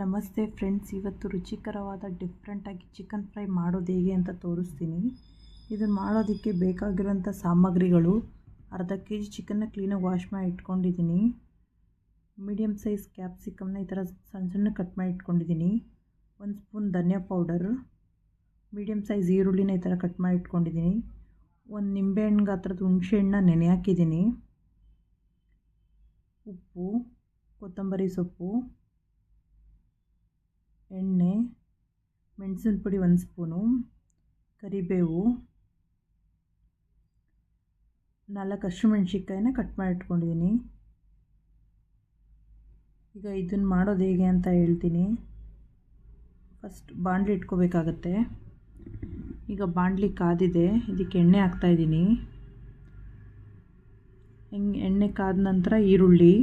ನಮಸ್ತೆ ಫ್ರೆಂಡ್ಸ್, ಇವತ್ತು ರುಚಿಕರವಾದ ಡಿಫ್ರೆಂಟಾಗಿ ಚಿಕನ್ ಫ್ರೈ ಮಾಡೋದು ಹೇಗೆ ಅಂತ ತೋರಿಸ್ತೀನಿ. ಇದನ್ನು ಮಾಡೋದಕ್ಕೆ ಬೇಕಾಗಿರೋಂಥ ಸಾಮಗ್ರಿಗಳು, ಅರ್ಧ ಕೆ ಜಿ ಚಿಕನ್ನ ಕ್ಲೀನಾಗಿ ವಾಶ್ ಮಾಡಿ ಇಟ್ಕೊಂಡಿದ್ದೀನಿ. ಮೀಡಿಯಮ್ ಸೈಜ್ ಕ್ಯಾಪ್ಸಿಕಮ್ನ ಈ ಥರ ಸಣ್ಣ ಸಣ್ಣ ಕಟ್ ಮಾಡಿ ಇಟ್ಕೊಂಡಿದ್ದೀನಿ. ಒಂದು ಸ್ಪೂನ್ ಧನಿಯಾ ಪೌಡರ್ ಮೀಡಿಯಮ್ ಸೈಜ್ ಈರುಳ್ಳಿನ ಈ ಥರ ಕಟ್ ಮಾಡಿ ಇಟ್ಕೊಂಡಿದ್ದೀನಿ. ಒಂದು ನಿಂಬೆಹಣ್ಣು ಗಾತ್ರದ ಹುಣಸೆಹಣ್ಣನ್ನ ನೆನೆ ಹಾಕಿದ್ದೀನಿ. ಉಪ್ಪು, ಕೊತ್ತಂಬರಿ ಸೊಪ್ಪು ಎಣ್ಣೆ, ಮೆಣಸಿನ ಪುಡಿ ಒಂದು ಸ್ಪೂನು, ಕರಿಬೇವು, ನಾಲ್ಕು ಹಸಿಮೆಣ್ಸಿನ್ಕಾಯಿನ ಕಟ್ ಮಾಡಿ ಇಟ್ಕೊಂಡಿದ್ದೀನಿ ಈಗ ಇದನ್ನು ಮಾಡೋದು ಹೇಗೆ ಅಂತ ಹೇಳ್ತೀನಿ. ಫಸ್ಟ್ ಬಾಣಲಿ ಇಟ್ಕೋಬೇಕಾಗತ್ತೆ. ಈಗ ಬಾಣಲಿ ಕಾದಿದೆ, ಇದಕ್ಕೆ ಎಣ್ಣೆ ಹಾಕ್ತಾಯಿದ್ದೀನಿ ಹೆಂಗೆ, ಎಣ್ಣೆ ಕಾದ ನಂತರ ಈರುಳ್ಳಿ.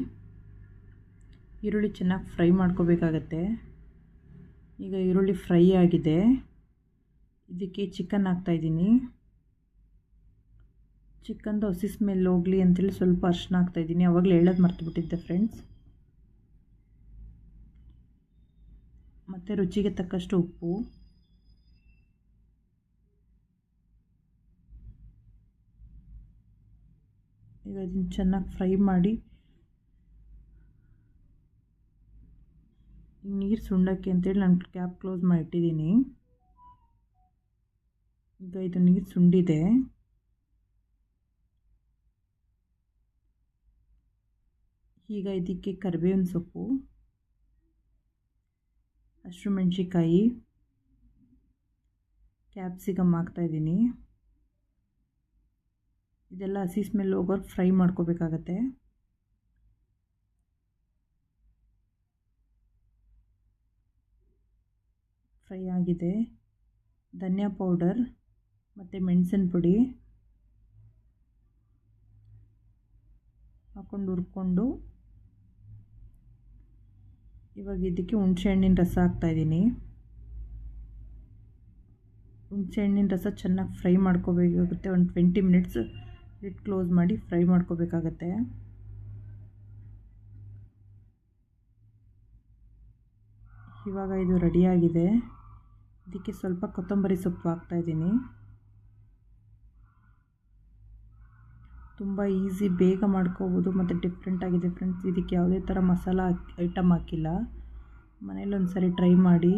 ಈರುಳ್ಳಿ ಚೆನ್ನಾಗಿ ಫ್ರೈ ಮಾಡ್ಕೋಬೇಕಾಗತ್ತೆ. ಈಗ ಈರುಳ್ಳಿ ಫ್ರೈ ಆಗಿದೆ. ಇದಕ್ಕೆ ಚಿಕನ್ ಹಾಕ್ತಾಯಿದ್ದೀನಿ ಚಿಕನ್ದು ಹಸಿ ಸ್ಮೆಲ್ ಹೋಗಲಿ ಅಂತೇಳಿ ಸ್ವಲ್ಪ ಅರ್ಶಿನ ಹಾಕ್ತಾಯಿದ್ದೀನಿ ಅವಾಗಲೇ ಹೇಳೋದು ಮರ್ತುಬಿಟ್ಟಿದ್ದೆ ಫ್ರೆಂಡ್ಸ್ ಮತ್ತು ರುಚಿಗೆ ತಕ್ಕಷ್ಟು ಉಪ್ಪು. ಈಗ ಇದನ್ನು ಚೆನ್ನಾಗಿ ಫ್ರೈ ಮಾಡಿ ನೀರು ಸುಣ್ಣಕ್ಕೆ ಅಂತೇಳಿ ನಾನು ಕ್ಯಾಪ್ ಕ್ಲೋಸ್ ಮಾಡಿ ಇಟ್ಟಿದ್ದೀನಿ ಈಗ ಇದು ನೀರು ಸುಂಡಿದೆ. ಈಗ ಇದಕ್ಕೆ ಕರಿಬೇವಿನ ಸೊಪ್ಪು ಹಸಿಮೆಣ್ಸಿಕಾಯಿ ಕ್ಯಾಪ್ಸಿಕಮ್ ಹಾಕ್ತಾಯಿದ್ದೀನಿ ಇದೆಲ್ಲ ಹಸಿ ಸ್ಮೆಲ್ ಹೋಗೋರು ಫ್ರೈ ಮಾಡ್ಕೋಬೇಕಾಗತ್ತೆ. ಫ್ರೈ ಆಗಿದೆ. ಧನಿಯಾ ಪೌಡರ್ ಮತ್ತು ಮೆಣಸಿನ ಪುಡಿ ಹಾಕ್ಕೊಂಡು ಹುರ್ಕೊಂಡು ಇವಾಗ ಇದಕ್ಕೆ ಹುಣಸೆಹಣ್ಣಿನ ರಸ ಹಾಕ್ತಾಯಿದ್ದೀನಿ ಹುಣಸೆಹಣ್ಣಿನ ರಸ ಚೆನ್ನಾಗಿ ಫ್ರೈ ಮಾಡ್ಕೋಬೇಕಾಗುತ್ತೆ. ಒಂದು ಟ್ವೆಂಟಿ ಮಿನಿಟ್ಸ್ ಲಿಟ್ ಕ್ಲೋಸ್ ಮಾಡಿ ಫ್ರೈ ಮಾಡ್ಕೋಬೇಕಾಗತ್ತೆ. ಇವಾಗ ಇದು ರೆಡಿಯಾಗಿದೆ ಇದಕ್ಕೆ ಸ್ವಲ್ಪ ಕೊತ್ತಂಬರಿ ಸೊಪ್ಪು ಹಾಕ್ತಾಯಿದ್ದೀನಿ ತುಂಬ ಈಸಿ ಬೇಗ ಮಾಡ್ಕೋಬೋದು, ಮತ್ತು ಡಿಫ್ರೆಂಟಾಗಿದೆ ಫ್ರೆಂಡ್ಸ್ ಇದಕ್ಕೆ ಯಾವುದೇ ಥರ ಮಸಾಲ ಐಟಮ್ ಹಾಕಿಲ್ಲ. ಮನೇಲಿ ಒಂದು ಸರಿ ಟ್ರೈ ಮಾಡಿ.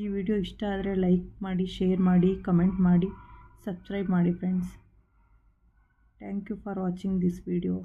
ಈ ವಿಡಿಯೋ ಇಷ್ಟ ಆದರೆ ಲೈಕ್ ಮಾಡಿ ಶೇರ್ ಮಾಡಿ ಕಮೆಂಟ್ ಮಾಡಿ ಸಬ್ಸ್ಕ್ರೈಬ್ ಮಾಡಿ friends thank you for watching this video